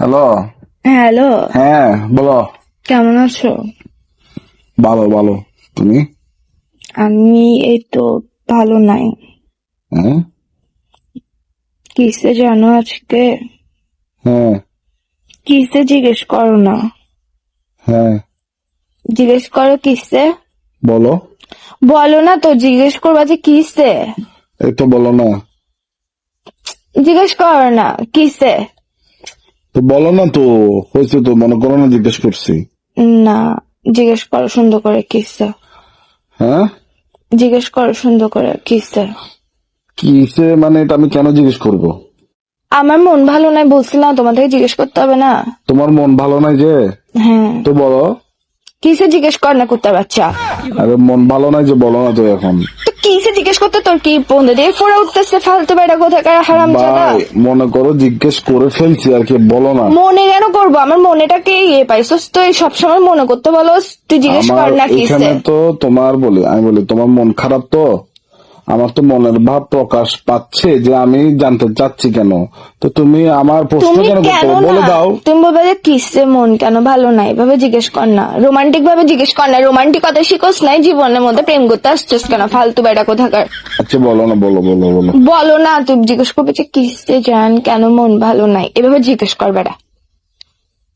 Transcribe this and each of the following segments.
Hello? Hello. হ্যাঁ বলো। কেমন আছো? ভালো ভালো। তুমি? আমি এই তো ভালো নাই। হ্যাঁ? কিসে জানো আজকে? হ্যাঁ। কিসে জিজ্ঞেস করো না। হ্যাঁ। জিজ্ঞেস করো কিসে? বলো। বলো না তো জিজ্ঞেস করবা যে কিসে? এই তো বলো না। জিজ্ঞেস করো না কিসে? তো বলো না তো হয়েছে তো মনে করো না জিজ্ঞেস করছি। না জিজ্ঞেস করো সুন্দর করে কিসে? হ্যাঁ? জিজ্ঞেস করো সুন্দর করে কিসে? কিসে মানে এটা আমি কেন জিজ্ঞেস করব? আমার মন ভালো নাই বলছিলাম তোমাদেরকে জিজ্ঞেস করতে হবে না। তোমার মন ভালো নাই যে? হ্যাঁ। তো বলো। কিসে জিজ্ঞেস কর না কুত্তা বাচ্চা? আরে মন ভালো নাই যে বলো না তো এখন। জিজ্ঞেস করতে তোর কি বন্ধু দিয়ে ফোড়া উঠতেছে ফালতু বেটা কোথাকার হারাম জাদা? ভাই মনে করো জিজ্ঞেস করে ফেলছি আর কি বলো না। মনে কেন করব? আমার মনেটা কে ইয়ে পাইছস? তো এই সবসময় মনে করতে বলো তুই জিজ্ঞেস আমার কর না কি এখানে তো তোমার বলি আমি বলি তোমার মন খারাপ তো? আমার তো মনের ভাব প্রকাশ পাচ্ছে যে আমি জানতে চাচ্ছি কেন। তো তুমি আমার প্রশ্ন কেন কেন করতে বলে দাও। তুমি বলবে যে কিসে মন কেন ভালো নাই এভাবে জিজ্ঞেস কর না। রোমান্টিক ভাবে জিজ্ঞেস কর না। রোমান্টিকতা শিখোস নাই জীবনের মধ্যে। প্রেম করতে আসছিস কেন? ফালতু বেটা কোথাকার। আচ্ছা বলো না বলো বলো বলো বলো না তুই জিজ্ঞেস করবে যে কিসে জান কেন মন ভালো নাই? এভাবে জিজ্ঞেস কর বেটা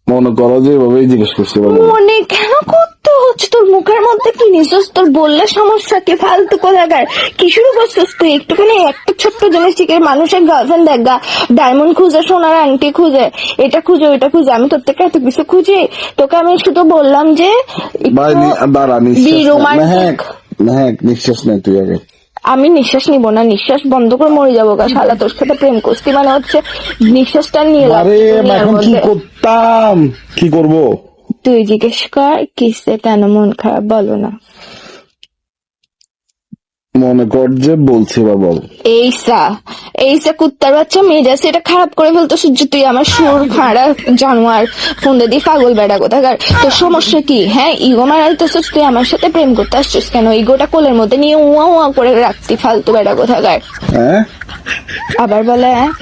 মনে করো যে এভাবেই জিজ্ঞেস করছি মনে কেন করতে হচ্ছে তোর মুখের মধ্যে কি নিছিস তোর বললে সমস্যা কি? ফালতু কোথাকার কি শুরু করছিস তুই? একটুখানি একটা ছোট্ট জিনিস থেকে মানুষের গার্লফ্রেন্ড দেখ গা। ডায়মন্ড খুঁজে সোনার আংটি খুঁজে। এটা খুঁজে ওইটা খুঁজে। আমি তোর থেকে এত কিছু খুঁজি? তোকে আমি শুধু বললাম যে নিঃশ্বাস নেই। তুই আগে। আমি নিঃশ্বাস নিব না। নিঃশ্বাস বন্ধ করে মরে যাব গা। শালা তোর সাথে প্রেম করছি মানে হচ্ছে নিঃশ্বাসটা নিয়ে আরে এখন কি করতাম? কি করব? তুই জিজ্ঞেস কর কিসে কেন মন খারাপ বলো না। মনে কর যে বলছি বা বল। এইসা এইসা কুত্তার বাচ্চা মেজাজ এটা খারাপ করে ফেলতো সূর্য তুই আমার সুর ফাঁড়া জানোয়ার ফোন দিয়ে পাগল বেড়া কোথাকার। তোর সমস্যা কি? হ্যাঁ ইগো মারাইতেছিস তুই আমার সাথে প্রেম করতে আসছিস কেন? ইগোটা কোলের মধ্যে নিয়ে উয়া উয়া করে রাখতি ফালতু বেড়া কোথাকার। হ্যাঁ? আবার বলে হ্যাঁ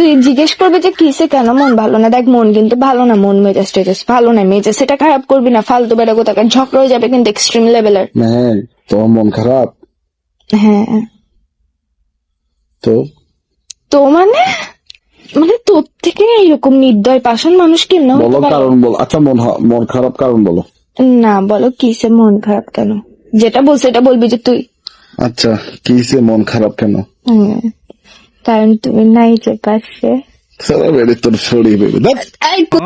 তুই জিজ্ঞেস করবে যে কিসে কেন মন ভালো না? দেখ মন কিন্তু ভালো না মন মেজাজ টেজাজ ভালো না মেজাজ সেটা খারাপ করবি না ফালতু বেড়া কোথাকার ঝগড়া হয়ে যাবে কিন্তু এক্সট্রিম লেভেলের মেহেক তোমার মন খারাপ? হ্যাঁ। তো? তো মানে? মানে তোর থেকে এরকম নির্দয় পাষাণ মানুষ কেমন হতে বলো কারণ বল। আচ্ছা মন মন খারাপ কারণ বলো। না বলো কিসে মন খারাপ কেন? যেটা বলছে এটা বলবি যে তুই। আচ্ছা কিসে মন খারাপ কেন? হুম, কারণ তুমি নাই যে পাশে সারা বেড়ে তোর শরীর কু-